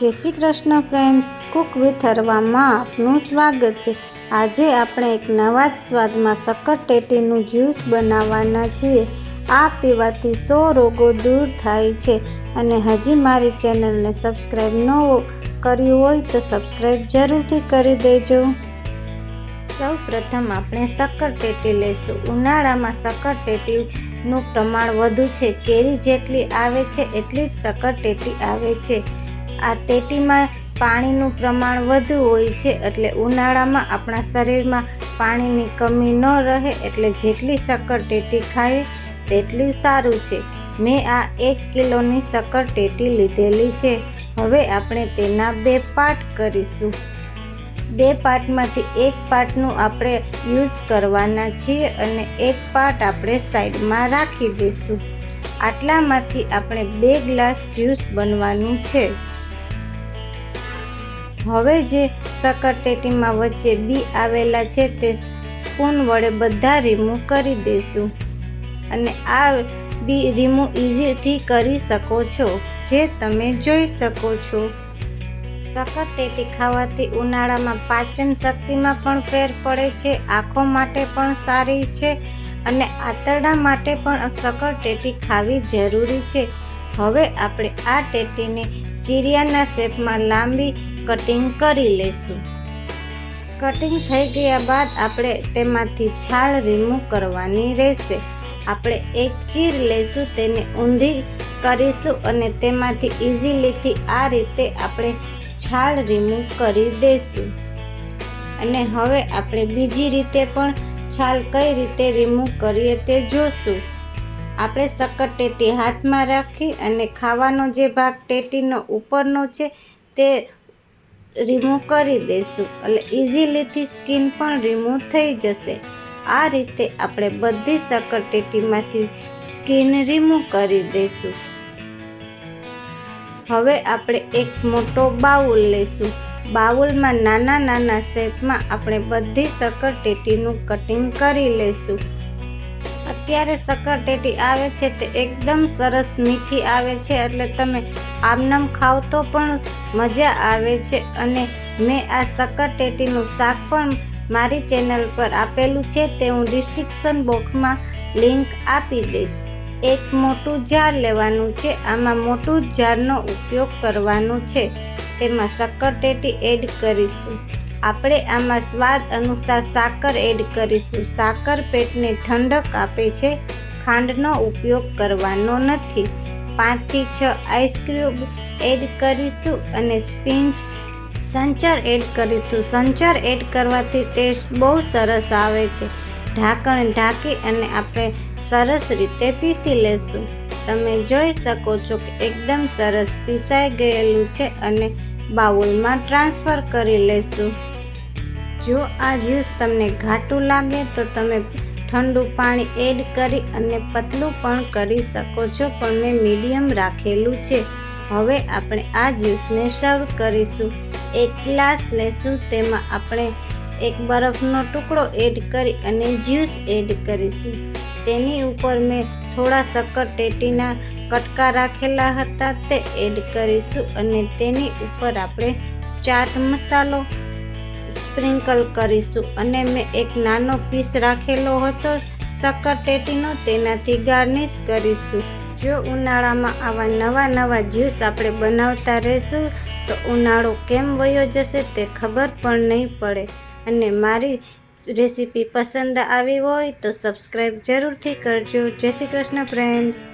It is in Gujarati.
Jai Shri Krishna friends. Cook with હરવામાં આપનું સ્વાગત છે. આજે આપણે એક નવા જ સ્વાદમાં સક્કરટેટીનું જ્યુસ બનાવવાના છીએ. આ પીવાથી સો રોગો દૂર થાય છે અને હજી મારી ચેનલને સબસ્ક્રાઈબ ન કર્યું હોય તો સબસ્ક્રાઈબ જરૂરથી કરી દેજો. સૌ પ્રથમ આપણે સક્કરટેટી લઈશું. ઉનાળામાં સક્કરટેટીનું પ્રમાણ વધુ છે. કેરી જેટલી આવે છે એટલી જ સક્કરટેટી આવે છે. આ ટેટીમાં પાણીનું પ્રમાણ વધુ હોય છે એટલે ઉનાળામાં આપણા શરીરમાં પાણીની કમી ન રહે એટલે જેટલી સક્કરટેટી ખાઈએ તેટલું સારું છે. મેં આ એક કિલોની સક્કરટેટી લીધેલી છે. હવે આપણે તેના બે પાર્ટ કરીશું. બે પાર્ટમાંથી એક પાર્ટનું આપણે યુઝ કરવાના છીએ અને એક પાર્ટ આપણે સાઈડમાં રાખી દઈશું. આટલામાંથી આપણે બે ગ્લાસ જ્યુસ બનવાનું છે. હવે જે સક્કરટેટીમાં વચ્ચે બી આવેલા છે તે સ્પૂન વડે બધા રિમૂવ કરી દઈશું. અને આ બી રિમૂવ ઇઝીથી કરી શકો છો, જે તમે જોઈ શકો છો. સક્કરટેટી ખાવાથી ઉનાળામાં પાચન શક્તિમાં પણ ફેર પડે છે, આંખો માટે પણ સારી છે અને આંતરડા માટે પણ સક્કરટેટી ખાવી જરૂરી છે. હવે આપણે આ ટેટીને ચીરિયાના શેપમાં લાંબી કટિંગ કરી લેશું કટિંગ થઈ ગયા બાદ આપણે તેમાંથી છાલ રિમૂવ કરવાની રહેશે. આપણે એક ચીર લઈશું, તેને ઊંધી કરીશું અને તેમાંથી ઇઝીલીથી આ રીતે આપણે છાલ રિમૂવ કરી દઈશું અને હવે આપણે બીજી રીતે પણ છાલ કઈ રીતે રિમૂવ કરીએ તે જોશું. આપણે સક્કરટેટી હાથમાં રાખી અને ખાવાનો જે ભાગ ટેટીનો ઉપરનો છે તે રિમૂવ કરી દઈશું એટલે ઇઝીલીથી સ્કિન પણ રિમૂવ થઈ જશે. આ રીતે આપણે બધી સક્કરટેટીમાંથી સ્કિન રિમૂવ કરી દઈશું હવે આપણે એક મોટો બાઉલ લઈશું. બાઉલમાં નાના નાના શેપમાં આપણે બધી સક્કરટેટીનું કટિંગ કરી લઈશું. અત્યારે સક્કરટેટી આવે છે તે એકદમ સરસ મીઠી આવે છે એટલે તમે આમનામ ખાવ તો પણ મજા આવે છે અને મેં આ સક્કરટેટીનું શાક પણ મારી ચેનલ પર આપેલું છે તે હું ડિસ્ક્રિપ્શન બોક્સમાં લિંક આપી દઈશ. એક મોટું જાર લેવાનું છે. આમાં મોટું જારનો ઉપયોગ કરવાનો છે. તેમાં શક્કરટેટી એડ કરીશું. આપણે આમાં સ્વાદ અનુસાર સાકર એડ કરીશું. સાકર પેટને ઠંડક આપે છે. ખાંડનો ઉપયોગ કરવાનો નથી. પાંચથી છ આઈસ્ક્રીમ એડ કરીશું અને સ્પિંચ સંચર એડ કરીશું. સંચર એડ કરવાથી ટેસ્ટ બહુ સરસ આવે છે. ઢાંકણ ઢાંકી અને આપણે સરસ રીતે પીસી લેશું. તમે જોઈ શકો છો કે એકદમ સરસ પીસાઈ ગયેલું છે અને બાઉલમાં ટ્રાન્સફર કરી લેશું. જો આ જ્યુસ તમને ઘાટું લાગે તો તમે ઠંડુ પાણી એડ કરી અને પતલું પણ કરી શકો છો, પણ મેં મીડિયમ રાખેલું છે. હવે આપણે આ જ્યુસને સર્વ કરીશું. એક ગ્લાસ લેશું, તેમાં આપણે એક બરફનો ટુકડો એડ કરી અને જ્યુસ એડ કરીશું. તેની ઉપર મેં થોડા સક્કરટેટીના કટકા રાખેલા હતા, તે એડ કરીશું અને તેની ઉપર આપણે ચાટ મસાલો સ્પ્રિંકલ કરીશું. અને મેં એક નાનો પીસ રાખેલો હતો સક્કરટેટીનો તેનાથી ગાર્નિશ કરીશું. જો ઉનાળામાં આવા નવા નવા જ્યુસ આપણે બનાવતા રહીશું, તો ઉનાળો કેમ વયો જશે તે ખબર પણ નહીં પડે. અને મારી રેસીપી પસંદ આવી હોય તો સબસ્ક્રાઈબ જરૂરથી કરજો. જય શ્રી કૃષ્ણ ફ્રેન્ડ્સ